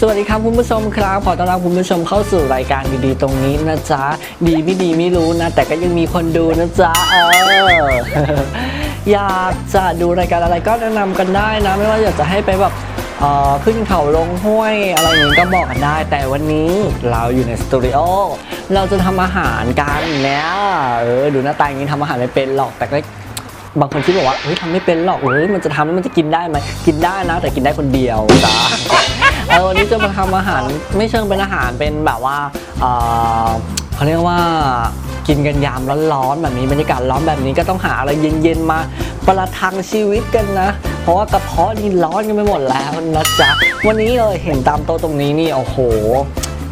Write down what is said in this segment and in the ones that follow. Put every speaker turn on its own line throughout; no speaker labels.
สวัสดีครับคุณผู้ชมครับ ขอต้อนรับคุณผู้ชมเข้าสู่รายการดีๆตรงนี้นะจ๊ะ ดีไม่ดีไม่รู้นะ แต่ก็ยังมีคนดูนะจ๊ะเอออยากจะดูรายการอะไรก็แนะนำกันได้นะ ไม่ว่าอยากจะให้ไปแบบอ่อขึ้นเขาลงห้วยอะไรอย่างนี้ก็บอกกันได้ แต่วันนี้เราอยู่ในสตูดิโอเราจะทำอาหารกันเนี่ยเออดูหน้าตาอย่างนี้ทำอาหารไม่เป็นหรอกแต่ก็บางคนคิดบอกว่าเฮ้ยทำไม่เป็นหรอกเฮ้ยมันจะทำแล้วมันจะกินได้ไหมกินได้นะ แต่กินได้คนเดียวจ้า เออวันนี้จะมาทำอาหารไม่เชิงเป็นอาหารเป็นแบบว่าเออเขาเรียกว่ากินกันยามร้อนๆแบบนี้บรรยากาศร้อนแบบนี้ก็ต้องหาอะไรเย็นๆมาประทังชีวิตกันนะ เพราะว่ากระเพาะนี่ร้อนกันไปหมดแล้วนะจ๊ะวันนี้เลยเห็นตามโต๊ะตรงนี้นี่โอ้โห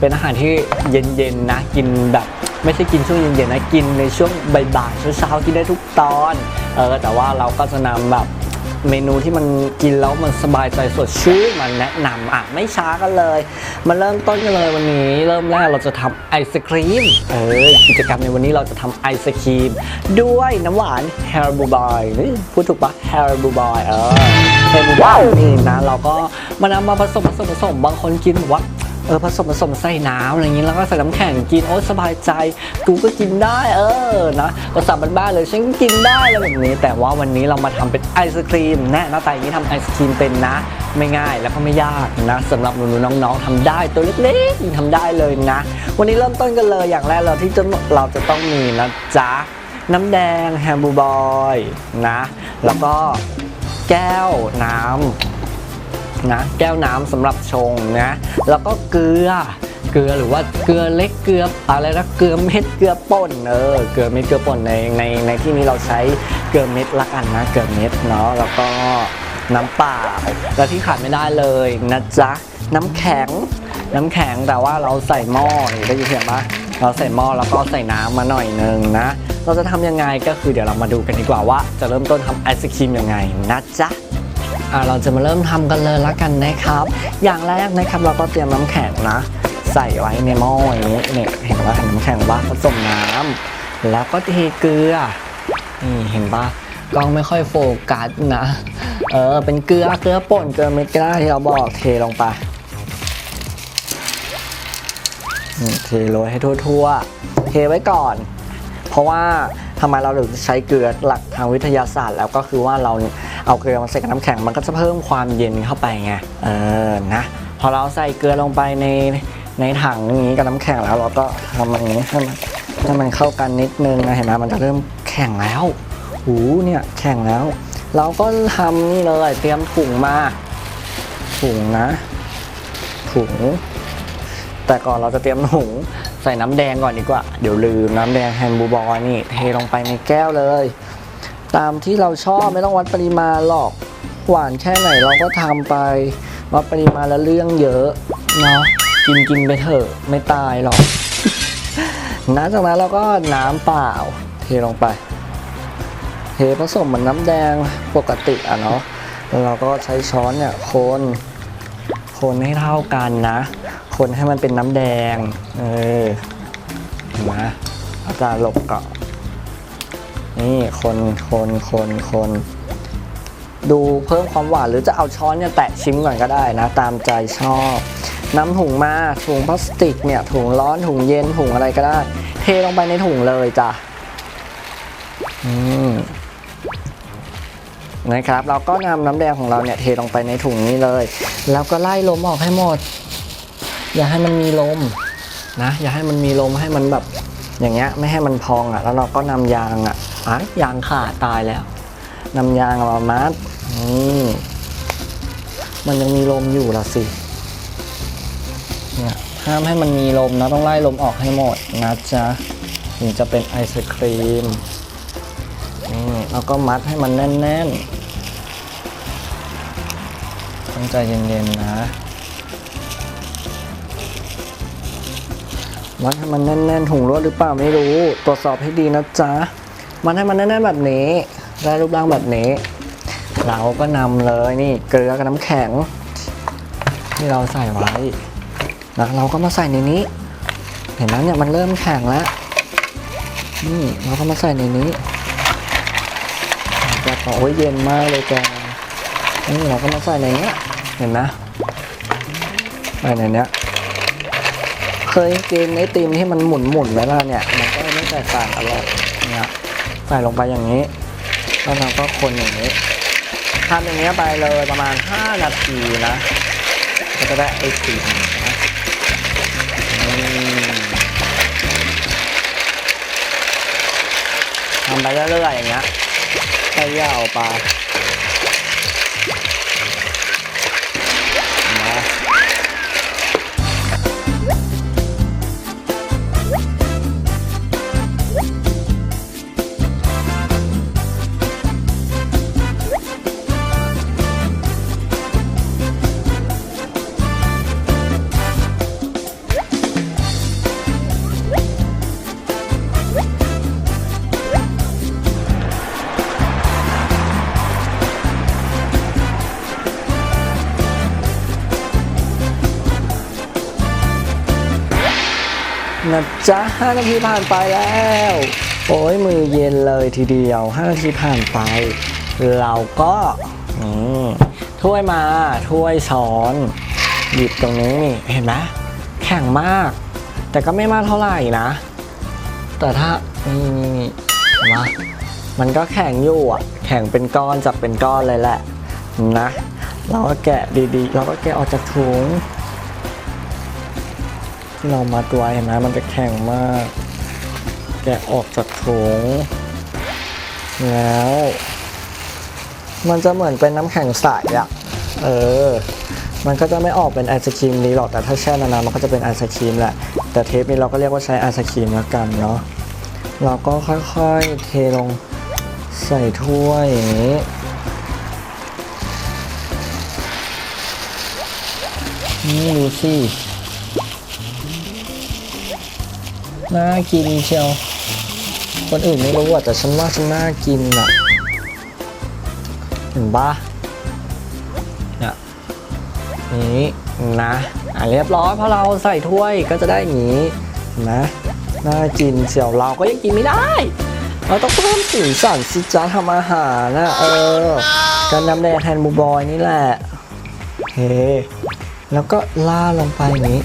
เป็นอาหารที่เย็นๆนะกินแบบไม่ใช่กินช่วงเย็นๆนะกินในช่วงบ่ายๆเช้าๆกินได้ทุกตอนเออแต่ว่าเราก็จะนำแบบ เมนูที่มันกินแล้วมันสบายใจสดชื่นมาแนะนำอะไม่ช้ากันเลย มาเริ่มต้นกันเลยวันนี้ เริ่มแรกเราจะทำไอศครีมเออกิจกรรมในวันนี้เราจะทำไอศครีมด้วยน้ำหวานแฮร์บูบอยพูดถูกปะแฮร์บูบอยเออแฮร์บูบอยนี่นะเราก็มานำมาผสมผสมผสมบางคนกินว่า เออผสมผสมใส่น้ำอะไรอย่างนี้แล้วก็ใส่น้ำแข็งกินโอ้สบายใจ กูก็กินได้เออนะภาษาบ้านๆเลยฉันก็กินได้อะไรแบบนี้ แต่ว่าวันนี้เรามาทำเป็นไอศครีมแน่หน้าตาอย่างนี้ทำไอศครีมเป็นนะ ไม่ง่ายแล้วก็ไม่ยากนะสำหรับหนูๆน้องๆทำได้ตัวเล็กๆยังทำได้เลยนะ วันนี้เริ่มต้นกันเลยอย่างแรกเราที่จะเราจะต้องมีนะจ๊ะน้ำแดงแฮมบูบอยนะ แล้วก็แก้วน้ำ นะแก้วน้ำสำหรับชงนะแล้วก็เกลือเกลือหรือว่าเกลือเล็กเกลืออะไรนะเกลือเม็ดเกลือป่นเออเกลือเม็ดเกลือป่นในในในที่นี้เราใช้เกลือเม็ดละกันนะเกลือเม็ดเนาะแล้วก็น้ำเปล่าแล้วที่ขาดไม่ได้เลยนะจ๊ะน้ำแข็ง น้ำแข็งแต่ว่าเราใส่หม้อนี่ได้ยินเสียงปะเราใส่หม้อแล้วก็ใส่น้ำมาหน่อยนึงนะ เราจะทำยังไงก็คือเดี๋ยวเรามาดูกันดีกว่าว่า จะเริ่มต้นทำไอศครีมยังไงนะจ๊ะ เราจะมาเริ่มทำกันเลยละกันนะครับ อย่างแรกนะครับเราก็เตรียมน้ำแข็งนะ ใส่ไว้ในหม้ออย่างนี้เนี่ยเห็นว่าเห็นน้ำแข็งว่าผสมน้ำแล้วก็เทเกลือนี่เห็นปะกล้องไม่ค่อยโฟกัสนะ เออเป็นเกลือเกลือป่นเกลือเม็ดก็ได้ที่เราบอกเทลงไปเทโรยให้ทั่วๆเทไว้ก่อน เพราะว่าทำไมเราถึงใช้เกลือหลักทางวิทยาศาสตร์ แล้วก็คือว่าเราเอาเกลือมาใส่กับน้ำแข็งมันก็จะเพิ่มความเย็นเข้าไปไงเออนะพอเราใส่เกลือลงไปในในถังอย่างนี้กับน้ำแข็งแล้วเราก็ทำมันอย่างนี้ให้มันให้มันเข้ากันนิดนึงนะเห็นไหมมันจะเริ่มแข็งแล้วหูเนี่ยแข็งแล้ว เราก็ทำนี่เลยเตรียมถุงมาถุงนะถุงแต่ก่อนเราจะเตรียมถุง ใส่น้ำแดงก่อนดีกว่า เดี๋ยวลืมน้ำแดงแฮมบูบอยนี่เทลงไปในแก้วเลย ตามที่เราชอบไม่ต้องวัดปริมาณหรอก หวานแค่ไหนเราก็ทำไป วัดปริมาณแล้วเรื่องเยอะเนาะกินกินไปเถอะไม่ตายหรอกนะจากนั้นเราก็น้ำเปล่า เทลงไป เทผสมเหมือนน้ำแดงปกติอะเนาะแล้วเราก็ใช้ช้อนเนี่ยคนคนให้เท่ากันนะ คนให้มันเป็นน้ำแดง เออเห็นไหมอาจารย์หลบเก่อนนี่คนคนคนคนดูเพิ่มความหวานหรือจะเอาช้อนเนี่ยแตะชิมก่อนก็ได้นะ ตามใจชอบน้ำถุงมาถุงพลาสติกเนี่ยถุงร้อนถุงเย็นถุงอะไรก็ได้ เทลงไปในถุงเลยจ้ะอืมนะครับ เราก็นำน้ำแดงของเราเนี่ยเทลงไปในถุงนี้เลย แล้วก็ไล่ลมออกให้หมด อย่าให้มันมีลมนะ อย่าให้มันมีลมให้มันแบบอย่างเงี้ยไม่ให้มันพองอะ แล้วเราก็นำยางอะอะยางขาดตายแล้วนำยางมามัดนี่มันยังมีลมอยู่ละสิเนี่ยห้ามให้มันมีลมนะต้องไล่ลมออกให้หมดนะจ๊ะถึงจะเป็นไอศครีมนี่แล้วก็มัดให้มันแน่นๆต้องใจเย็นๆนะ มัดให้มันแน่นๆถุงรั่วหรือเปล่าไม่รู้ ตรวจสอบให้ดีนะจ๊ะ มันให้มันแน่นๆแบบนี้ ได้รูปร่างแบบนี้ เราก็นำเลยนี่เกลือกับน้ำแข็ง ที่เราใส่ไว้แล้วเราก็มาใส่ในนี้ เห็นไหมเนี่ยมันเริ่มแข็งแล้ว นี่เราก็มาใส่ในนี้จะบอกว่าเย็นมากเลยแกนี่เราก็มาใส่ในเนี้ยเห็นไหมไปในเนี้ย เคยกินไอติมที่มันหมุนหมุนๆไหมล่ะเนี่ย มันก็ไม่แตกต่างกันหรอกเนี่ยใส่ลงไปอย่างนี้ แล้วเราก็คนอย่างนี้ทำอย่างเงี้ยไปเลยประมาณ 5 นาทีนะก็จะได้ไอติมนะทำไปเรื่อยๆอย่างเงี้ยให้ยาวไป นะจ๊ะ5นาทีผ่านไปแล้ว โอ้ยมือเย็นเลยทีเดียว5นาทีผ่านไป เราก็ถ้วยมาถ้วยช้อน หยิบตรงนี้นี่เห็นไหมแข็งมาก แต่ก็ไม่มากเท่าไหร่นะ แต่ถ้านี่นี่นี่เห็นไหมมันก็แข็งอยู่อะ แข็งเป็นก้อนจับเป็นก้อนเลยแหละนะเราก็แกะดีๆ เราก็แกะออกจากถุง ที่เรามาตัวเห็นไหมมันจะแข็งมาก แกะออกจากถุง แล้ว มันจะเหมือนเป็นน้ำแข็งใสอะเออ มันก็จะไม่ออกเป็นไอศครีมนี้หรอก แต่ถ้าแช่นานๆมันก็จะเป็นไอศครีมแหละ แต่เทปนี้เราก็เรียกว่าใช้ไอศครีมแล้วกันเนาะ เราก็ค่อยๆเทลงใส่ถ้วยอย่างนี้นี่ดูสิ น่ากินเชียว คนอื่นไม่รู้อะแต่ฉันว่าฉันน่ากินอะ เห็นปะเนี่ยนี่นะอะเรียบร้อยพราะเราใส่ถ้วยก็จะได้อย่างนี้นะน่ากินเชียวเราก็ยังกินไม่ได้เราต้องเพิ่มสีสันสิจ้าทำอาหารนะเออการนำแดงแทนบูบอยนี่แหละเฮแล้วก็ล่าลงไปนี้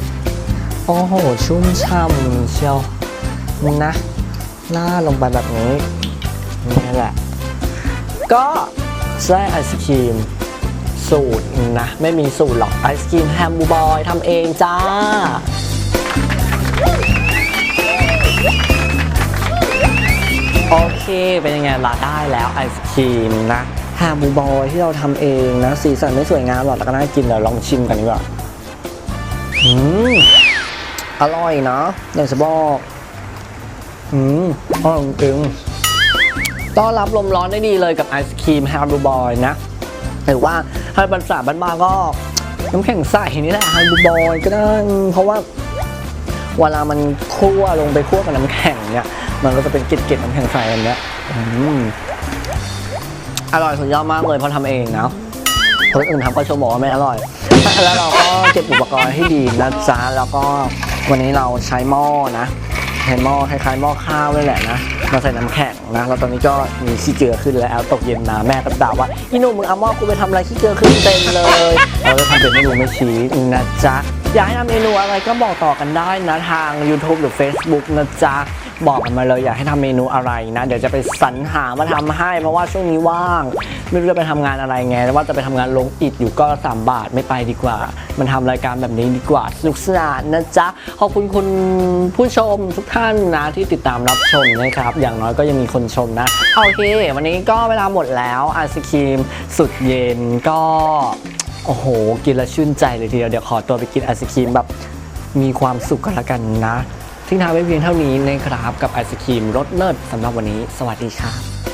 โอ้โห ชุ่มช่ำเชียว นะล่าดลงไปแบบนี้นี่แหละ ก็ได้ไอศครีมสูตรนะ ไม่มีสูตรหรอกไอศครีมแฮมบูบอยทำเองจ้าโอเค เป็นยังไงล่ะได้แล้วไอศครีมนะแฮมบูบอยที่เราทำเองนะ สีสันไม่สวยงามหรอกแต่ก็น่ากินเดี๋ยวลองชิมกันดีกว่าอืมอร่อยเนาะอยากจะบอก อืมอร่อยจริงต้อนรับลมร้อนได้ดีเลยกับไอศครีมแฮมบูบอยนะ หรือว่าถ้าเป็นภาษาบ้านๆก็น้ำแข็งใสนี่แหละแฮมบูบอยก็ได้เพราะว่าเวลามันคั่วลงไปคั่วกับน้ำแข็งเนี่ย มันก็จะเป็นเกล็ดๆน้ำแข็งใสแบบเนี้ยอืมอร่อยสุดยอดมากเลยเพราะทำเองนะคนอื่นทำก็ชมบอกว่าไม่อร่อย แล้วเราก็เก็บอุปกรณ์ให้ดีนะจ๊ะแล้วก็วันนี้เราใช้หม้อนะ ใช้หม้อคล้ายๆหม้อข้าวนี่แหละนะมาใส่น้ำแข็งนะแล้วตอนนี้ก็มีขี้เกลือขึ้นแล้วตกเย็นมาแม่ก็ด่าว่าอีหนุ่มมึงเอาหม้อกูไปทำอะไรขี้เกลือขึ้นเต็มเลยเราจะทำเป็นไม่รู้ไม่ชี้นะจ๊ะอยากให้ทำเมนูอะไรก็บอกต่อกันได้นะทาง YouTube หรือ Facebook นะจ๊ะ บอกกันมาเลยอยากให้ทำเมนูอะไรนะ เดี๋ยวจะไปสรรหามาทำให้ เพราะว่าช่วงนี้ว่าง ไม่รู้จะไปทำงานอะไรไงว่าจะไปทำงานลงอิดอยู่ก็3บาทไม่ไปดีกว่า มันทำรายการแบบนี้ดีกว่าสนุกสนานนะจ๊ะขอบคุณคุณผู้ชมทุกท่านนะที่ติดตามรับชมนะครับ อย่างน้อยก็ยังมีคนชมนะโอเค วันนี้ก็เวลาหมดแล้วไอศครีมสุดเย็นก็โอ้โห กินแล้วชื่นใจเลยทีเดียวเดี๋ยวขอตัวไปกินไอศครีมแบบมีความสุขกันละกันนะ ทิ้งท้ายไว้เพียงเท่านี้นะครับกับไอศครีมรสเลิศสำหรับวันนี้ สวัสดีครับ